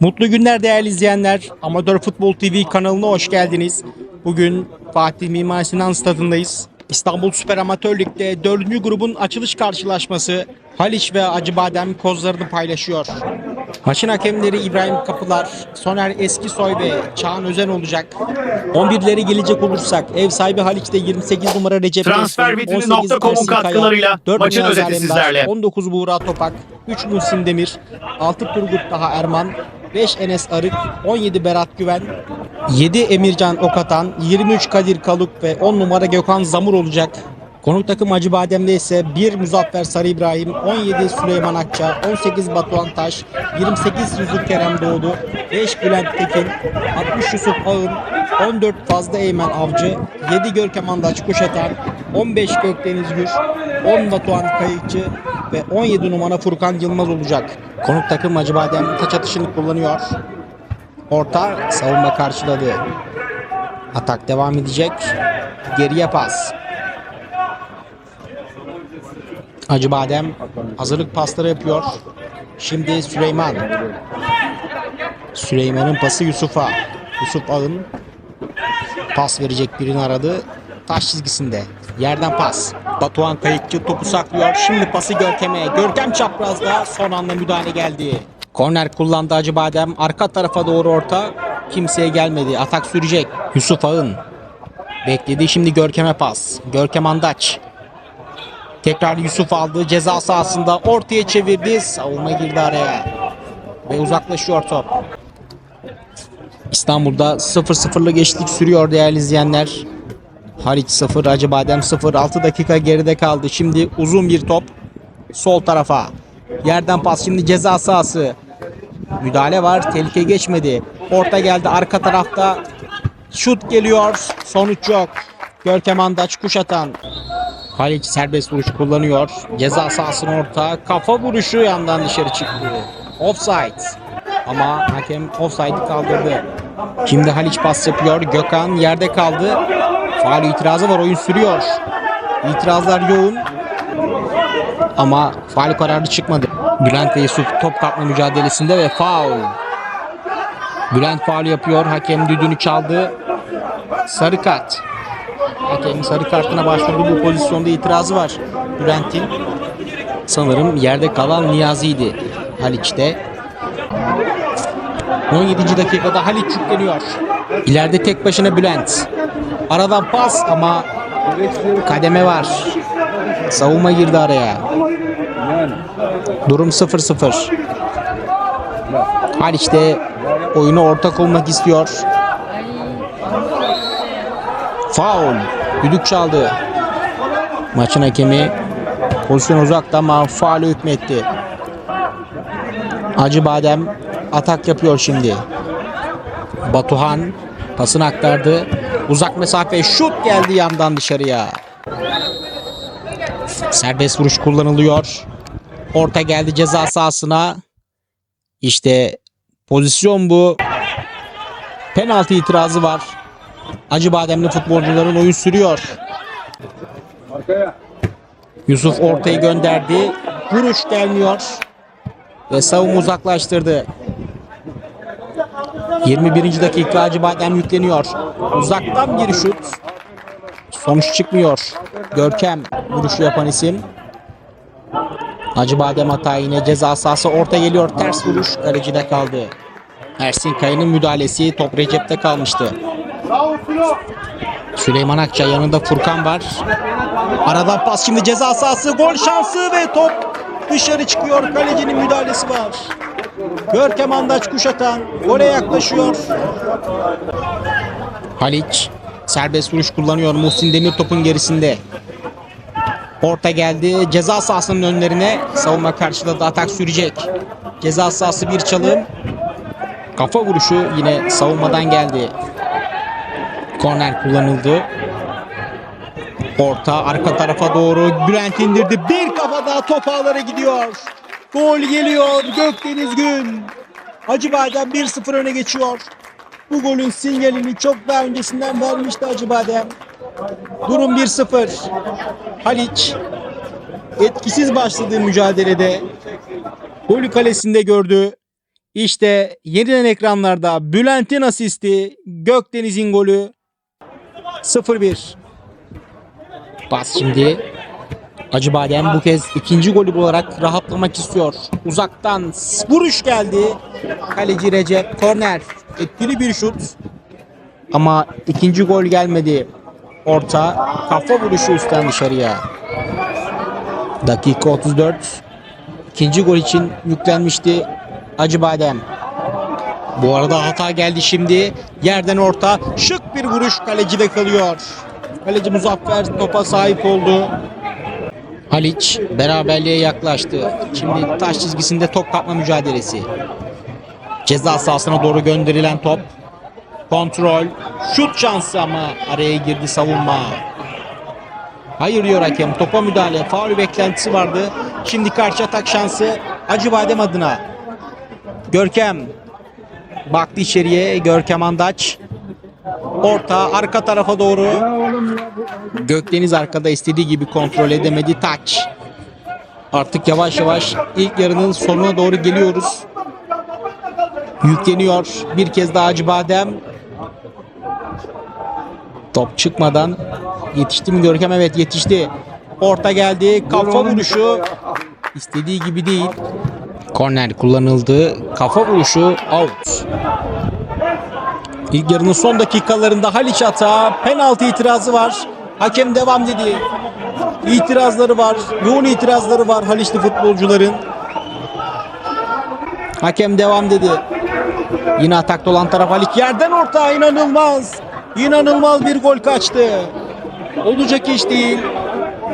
Mutlu günler değerli izleyenler. Amatör Futbol TV kanalına hoş geldiniz. Bugün Fatih Mimar Sinan stadındayız. İstanbul Süper Amatör Lig'de 4. grubun açılış karşılaşması Haliç ve Acıbadem kozlarını paylaşıyor. Maçın hakemleri İbrahim Kapılar, Soner Eskisoy ve Çağan Özen olacak. 11'leri gelecek olursak ev sahibi Haliç'te 28 numara Recep Transfervitrini Ersoy, 18 nokta com'un Ersin Kaya, katkılarıyla 4 maçın özeti sizlerle. 19 Buğra Topak, 3 Muhsin Demir, 6 Turgut Daha Erman, 5 Enes Arık, 17 Berat Güven, 7 Emircan Okatan, 23 Kadir Kaluk ve 10 numara Gökhan Zamur olacak. Konuk takım Acıbadem'de ise 1 Muzaffer Sarı İbrahim, 17 Süleyman Akça, 18 Batuhan Taş, 28 Yusuf Kerem Doğdu, 5 Bülent Tekin, 60 Yusuf Ağın, 14 Fazlı Eymen Avcı, 7 Görkem Andaç Kuşatan, 15 Gökdeniz Gür, 10 Batuhan Kayıkçı ve 17 numara Furkan Yılmaz olacak. Konuk takım Acıbadem taç atışını kullanıyor. Orta savunma karşıladı. Atak devam edecek. Geriye pas. Acıbadem hazırlık pasları yapıyor. Şimdi Süleyman. Süleyman'ın pası Yusuf'a. Yusuf Ağın pas verecek birini aradı. Taş çizgisinde. Yerden pas. Batuhan Kayıkçı topu saklıyor. Şimdi pası Görkem'e. Görkem çaprazda son anda müdahale geldi. Korner kullandı Acıbadem. Arka tarafa doğru orta. Kimseye gelmedi. Atak sürecek. Yusuf Ağın. Bekledi şimdi Görkem'e pas. Görkem Andaç. Tekrar Yusuf aldı. Ceza sahasında ortaya çevirdi. Savunma girdi araya. Ve uzaklaşıyor top. İstanbul'da 0-0'lı geçtik sürüyor değerli izleyenler. Haliç 0, Acıbadem 0. 6 dakika geride kaldı. Şimdi uzun bir top. Sol tarafa. Yerden pas şimdi ceza sahası. Müdahale var. Tehlike geçmedi. Orta geldi. Arka tarafta şut geliyor. Sonuç yok. Görkem Andaç Kuşatan. Haliç serbest vuruş kullanıyor. Ceza sahasının orta. Kafa vuruşu yandan dışarı çıktı. Offside. Ama hakem offside'i kaldırdı. Şimdi Haliç pas yapıyor. Gökhan yerde kaldı. Faal itirazı var. Oyun sürüyor. İtirazlar yoğun. Ama faal kararı çıkmadı. Bülent ve Yusuf top kapma mücadelesinde ve faul. Bülent faul yapıyor. Hakem düdüğünü çaldı. Sarı kart. Hakemin sarı kartına başvurdu. Bu pozisyonda itirazı var. Bülent'in sanırım yerde kalan Niyazi'ydi. Haliç'te. 17. dakikada Haliç yükleniyor. İleride tek başına Bülent. Aradan pas ama kademe var. Savunma girdi araya. Durum 0-0. Haliç de oyuna ortak olmak istiyor. Faul. Düdük çaldı. Maçın hakemi pozisyon uzakta ama faulü hükmetti. Acı Badem atak yapıyor şimdi. Batuhan pasını aktardı. Uzak mesafe şut geldi yandan dışarıya. Serbest vuruş kullanılıyor. Orta geldi ceza sahasına. İşte pozisyon bu. Penaltı itirazı var. Acıbademli futbolcuların oyun sürüyor. Yusuf ortayı gönderdi. Vuruş gelmiyor. Ve savunma uzaklaştırdı. 21. dakika Acıbadem yükleniyor. Uzaktan bir şut. Sonuç çıkmıyor. Görkem vuruşu yapan isim. Acıbadem hata yine ceza sahası orta geliyor. Ters vuruş kalecide kaldı. Ersin Kaya'nın müdahalesi top Recep'te kalmıştı. Süleyman Akça yanında Furkan var. Aradan pas şimdi ceza sahası gol şansı ve top dışarı çıkıyor. Kalecinin müdahalesi var. Görkem Andaç kuşatan gole yaklaşıyor. Haliç serbest vuruş kullanıyor. Muhsin Demir topun gerisinde. Orta geldi. Ceza sahasının önlerine savunma karşıladı. Atak sürecek. Ceza sahası bir çalım. Kafa vuruşu yine savunmadan geldi. Korner kullanıldı. Orta arka tarafa doğru Bülent indirdi. Bir kafa daha top ağlara gidiyor. Gol geliyor Gökdeniz Gün. Acıbadem 1-0 öne geçiyor. Bu golün sinyalini çok daha öncesinden vermişti Acıbadem. Durum 1-0. Haliç etkisiz başladığı mücadelede golü kalesinde gördü. İşte yeniden ekranlarda Bülent'in asisti, Gökdeniz'in golü 0-1. Pas şimdi. Acıbadem bu kez ikinci golü bularak rahatlamak istiyor. Uzaktan vuruş geldi. Kaleci Recep korner. Etkili bir şut. Ama ikinci gol gelmedi. Orta kafa vuruşu üstten dışarıya. Dakika 34. İkinci gol için yüklenmişti Acıbadem. Bu arada hata geldi şimdi. Yerden orta. Şık bir vuruş kalecide kalıyor. Kaleci Muzaffer topa sahip oldu. Haliç beraberliğe yaklaştı. Şimdi taş çizgisinde top kapma mücadelesi. Ceza sahasına doğru gönderilen top. Kontrol. Şut şansı ama araya girdi savunma. Hayır diyor hakem. Topa müdahale. Faul beklentisi vardı. Şimdi karşı atak şansı Acıbadem adına. Görkem baktı içeriye. Görkem Andaç. Orta arka tarafa doğru. Gökdeniz arkada istediği gibi kontrol edemedi. Taç. Artık yavaş yavaş ilk yarının sonuna doğru geliyoruz. Yükleniyor. Bir kez daha Acıbadem. Top çıkmadan yetişti mi Görkem? Evet yetişti. Orta geldi. Kafa vuruşu. İstediği gibi değil. Korner kullanıldı. Kafa vuruşu out. İlk yarının son dakikalarında Haliç hata. Penaltı itirazı var. Hakem devam dedi. İtirazları var. Yoğun itirazları var Haliçli futbolcuların. Hakem devam dedi. Yine atakta olan taraf Haliç. Yerden orta inanılmaz. İnanılmaz bir gol kaçtı. Olacak iş değil.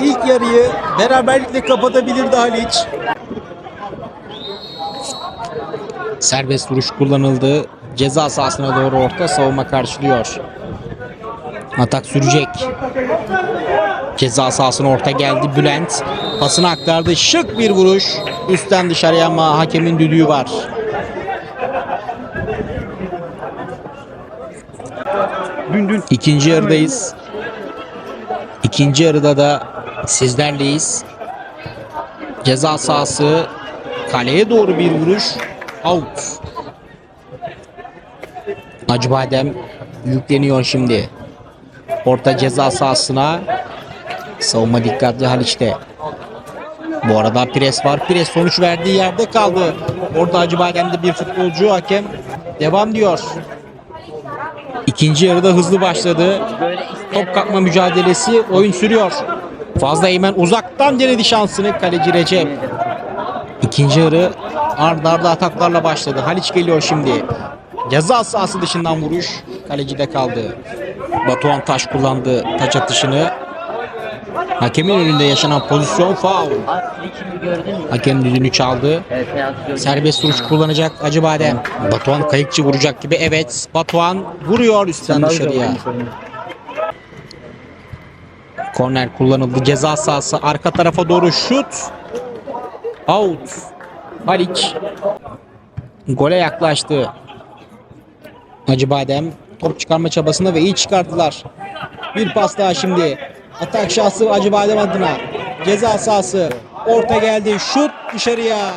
İlk yarıyı beraberlikle kapatabilirdi Haliç. Serbest vuruş kullanıldı. Ceza sahasına doğru orta savunma karşılıyor. Atak sürecek. Ceza sahasına orta geldi Bülent. Pasını aktardı. Şık bir vuruş. Üstten dışarıya ama hakemin düdüğü var. İkinci yarıdayız. İkinci yarıda da sizlerleyiz. Ceza sahası kaleye doğru bir vuruş. Out. Acıbadem yükleniyor şimdi. Orta ceza sahasına. Savunma dikkatli Haliç'te. Bu arada pres var. Pres sonuç verdiği yerde kaldı. Orada Acıbadem'de bir futbolcu hakem devam diyor. İkinci yarıda hızlı başladı. Top kapma mücadelesi oyun sürüyor. Fazla Eymen uzaktan denedi şansını kaleci Recep. İkinci yarı arda arda ataklarla başladı. Haliç geliyor şimdi. Ceza sahası dışından vuruş. Kalecide kaldı. Batuhan Taş kullandı taç atışını. Hakemin önünde yaşanan pozisyon faul. Hakem düdüğünü çaldı. Serbest vuruş kullanacak Acıbadem. Batuhan kayıkçı vuracak gibi. Evet Batuhan vuruyor üstten dışarıya. Korner kullanıldı. Ceza sahası arka tarafa doğru şut. Out. Haliç. Gole yaklaştı. Acıbadem top çıkarma çabasında ve iyi çıkarttılar. Bir pas daha şimdi. Atak şahsı Acıbadem adına. Ceza sahası. Orta geldi. Şut dışarıya.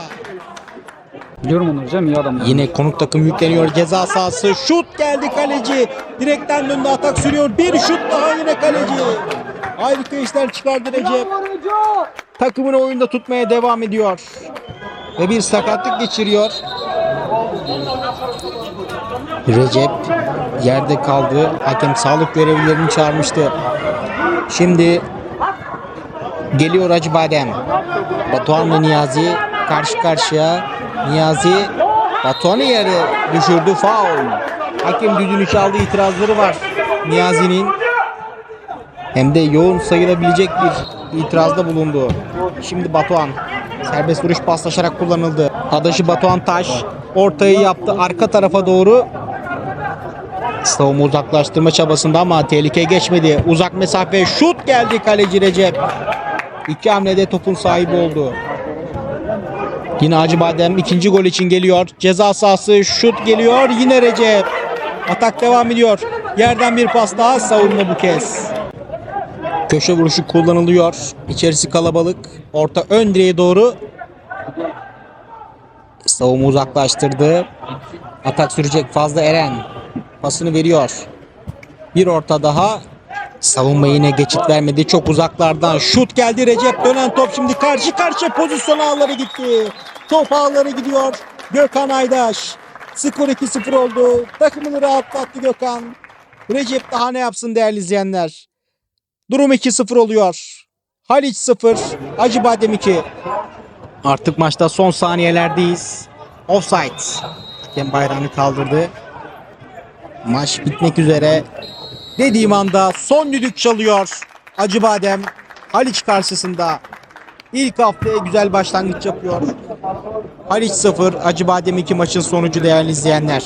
biliyorum onu hocam iyi adam. Yine konuk takım yükleniyor ceza sahası. Şut geldi kaleci. Direkten döndü atak sürüyor. Bir şut daha yine kaleci. Harika işler çıkardı Recep. Takımını oyunda tutmaya devam ediyor. Ve bir sakatlık geçiriyor. Recep yerde kaldı. Hakem sağlık görevlilerini çağırmıştı. Şimdi geliyor Acıbadem. Batuhan ve Niyazi karşı karşıya. Niyazi Batuhan'ı yere düşürdü. Faul. Hakem düdüğünü çaldı. itirazları var Niyazi'nin. Hem de yoğun sayılabilecek bir itirazda bulundu. Şimdi Batuhan serbest vuruş paslaşarak kullanıldı. Adaşı Batuhan Taş ortayı yaptı arka tarafa doğru. Savunma uzaklaştırma çabasında ama tehlike geçmedi. Uzak mesafe şut geldi kaleci Recep. İki hamlede topun sahibi oldu. Yine Acıbadem ikinci gol için geliyor. Ceza sahası şut geliyor. Yine Recep. Atak devam ediyor. Yerden bir pas daha savunma bu kez. Köşe vuruşu kullanılıyor. İçerisi kalabalık. Orta ön direğe doğru. Savunma uzaklaştırdı. Atak sürecek fazla Eren. Pasını veriyor. Bir orta daha. Savunma yine geçit vermedi. Çok uzaklardan şut geldi. Recep dönen top şimdi karşı karşıya pozisyon ağları gitti. Top ağları gidiyor. Gökhan Aydaş. Skor 2-0 oldu. Takımını rahatlattı Gökhan. Recep daha ne yapsın değerli izleyenler. Durum 2-0 oluyor. Haliç 0, Acıbadem 2. Artık maçta son saniyelerdeyiz. Offside. Hakem bayrağını kaldırdı. Maç bitmek üzere. Dediğim anda son düdük çalıyor. Acıbadem Haliç karşısında. İlk haftaya güzel başlangıç yapıyor. Haliç 0, Acıbadem 2 maçın sonucu değerli izleyenler.